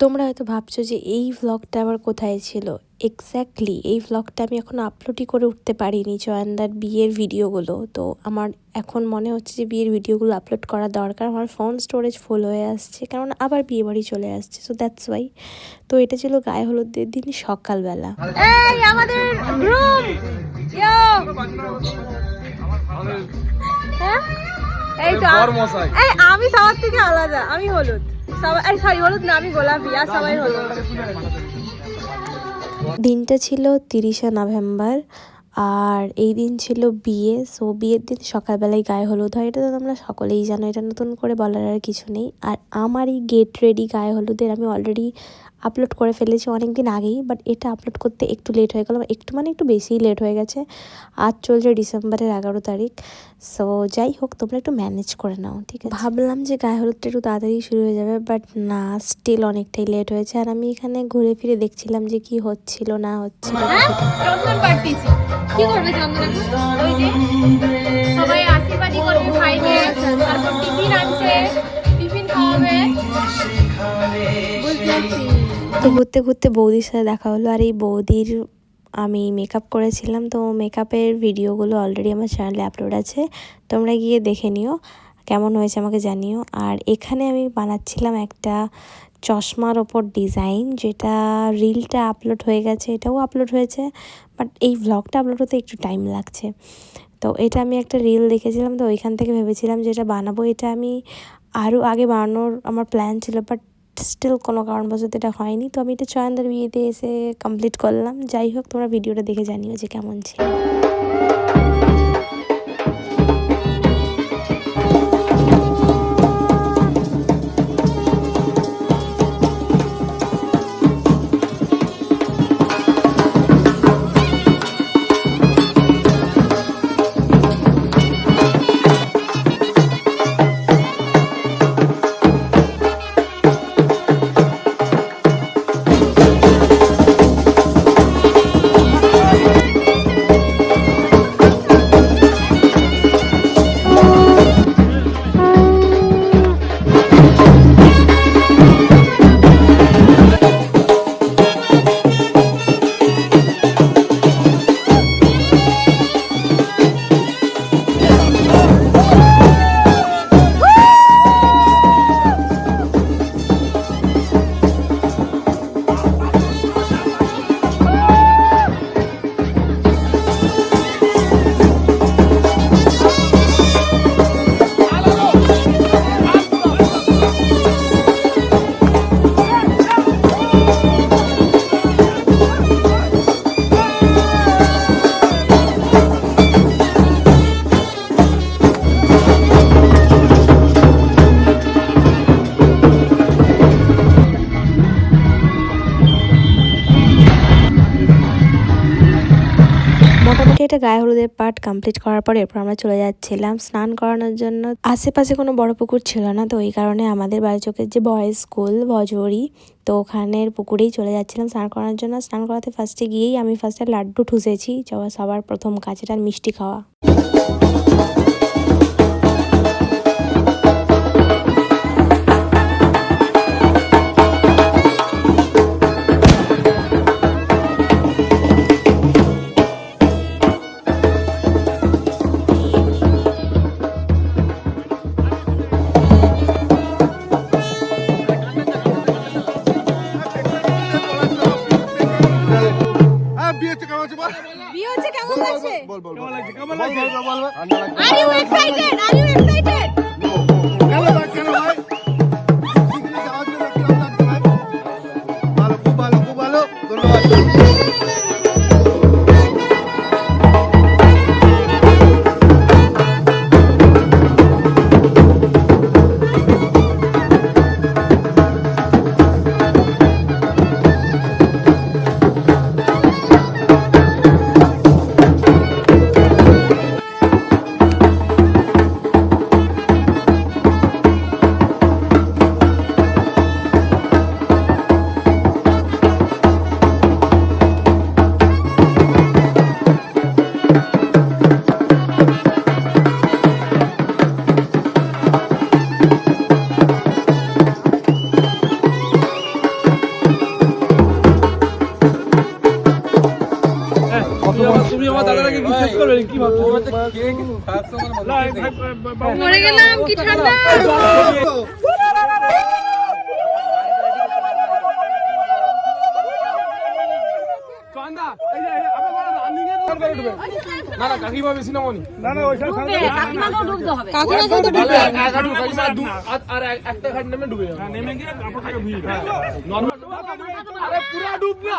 তোমরা হয়তো ভাবছ যে এই ভ্লগটা আবার কোথায় ছিল? এক্স্যাক্টলি এই ভ্লগটা আমি এখনও আপলোডই করে উঠতে পারিনি জয়ানদার বিয়ের ভিডিওগুলো তো আমার এখন মনে হচ্ছে যে বিয়ের ভিডিওগুলো আপলোড করা দরকার। আমার ফোন স্টোরেজ ফুল হয়ে আসছে কারণ আবার বিয়ে বাড়ি চলে আসছে সো দ্যাটস ওয়াই তো এটা ছিল গায়ে হলুদের দিন সকালবেলা। আমাদের হ্যাঁ? এই তো আমি সবার থেকে আলাদা আমি হলুদ। দিনটা ছিল তিরিশে নভেম্বর, আর এই দিন ছিল বিয়ে, সো বিয়ের দিন সকালবেলায় গায়ে হলুদ হয়। এটা তো তোমরা সকলেই জানো, এটা নতুন করে বলার আর কিছু নেই। আর আমার এই গেট রেডি গায়ে হলুদের আমি অলরেডি আপলোড করে ফেলেছি অনেক দিন আগেই বাট এটা আপলোড করতে একটু লেট হয়ে গেল একটু মানে একটু বেশিই লেট হয়ে গেছে। আজ চলছে ডিসেম্বরের এগারো তারিখ সো যাই হোক তোমরা একটু ম্যানেজ করে নাও ঠিক আছে? ভাবলাম যে গায়ে হলুদটা একটু তাড়াতাড়ি শুরু হয়ে যাবে বাট না স্টিল অনেকটাই লেট হয়েছে। আর আমি এখানে ঘুরে ফিরে দেখছিলাম যে কি হচ্ছিল না হচ্ছিল। কি করবে ওই যে সবাই আশীর্বাদই করবে ভাইকে তারপর টিফিন আনছে টিফিন খাওয়াবে। তো ঘুরতে ঘুরতে বৌদির সাথে দেখা হলো। আর এই বৌদির আমি মেকআপ করেছিলাম, তো মেকআপের ভিডিওগুলো অলরেডি আমার চ্যানেলে আপলোড আছে। তোমরা গিয়ে দেখে নিও, কেমন হয়েছে আমাকে জানিও। আর এখানে আমি বানাচ্ছিলাম একটা চশমার ওপর ডিজাইন যেটা রিলটা আপলোড হয়ে গেছে, এটাও আপলোড হয়েছে বাট এই ভ্লগটা আপলোড হতে একটু টাইম লাগছে। তো এটা আমি একটা রিল দেখেছিলাম, তো ওইখান থেকে ভেবেছিলাম যে এটা বানাবো। এটা আমি আরও আগে বানানোর আমার প্ল্যান ছিল বাট স্টিল কোনো কারণবশত এটা হয়নি। তো আমি এটা চয়নদার বিয়েতে এসে কমপ্লিট করলাম। যাই হোক, তোমরা ভিডিওটা দেখে জানিও যে কেমন ছিল। এটা গায়ে হলুদের পার্ট কমপ্লিট করার পর এরপর আমরা চলে যাচ্ছিলাম। স্নান করানোর জন্য আশেপাশে কোনো বড় পুকুর ছিল না, তো ওই কারণে আমাদের বাড়ি চোখের যে বয়েজ স্কুল ভজরি, তো ওখানের পুকুরেই চলে যাচ্ছিলাম স্নান করানোর জন্য। স্নান করাতে ফার্স্টে গিয়েই আমি ফার্স্টে লাড্ডু ঠুসেছি সবার প্রথম কাজ এটা মিষ্টি খাওয়া। বিয়ে হচ্ছে কেমন লাগছে? বল, বল, বল। বল, বল, বল, বল, বল। Are you excited are you excited মরে গেলাম কি ঠান্ডা? না না কাকিমা বেশি না মনি না না ওইসব কাকিমাকেও ঢুকতে হবে। কাকিমা দু আর- আর একটা ঘাট নেমে ডুবে যাবে। নেমে গিয়ে কাপড় ভিড় নরমাল আরে পুরা ডুব না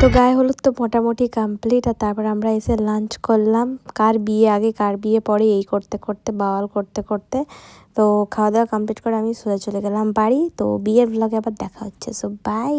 তো গায়ে হলুদ তো মোটামুটি কমপ্লিট আর তারপর আমরা এসে লাঞ্চ করলাম। কার বিয়ে আগে, কার বিয়ে পরে, এই করতে করতে, বাওয়াল করতে করতে। তো খাওয়া দাওয়া কমপ্লিট করে আমি সোজা চলে গেলাম বাড়ি। তো বিয়ের ব্লগে আবার দেখা হচ্ছে। So by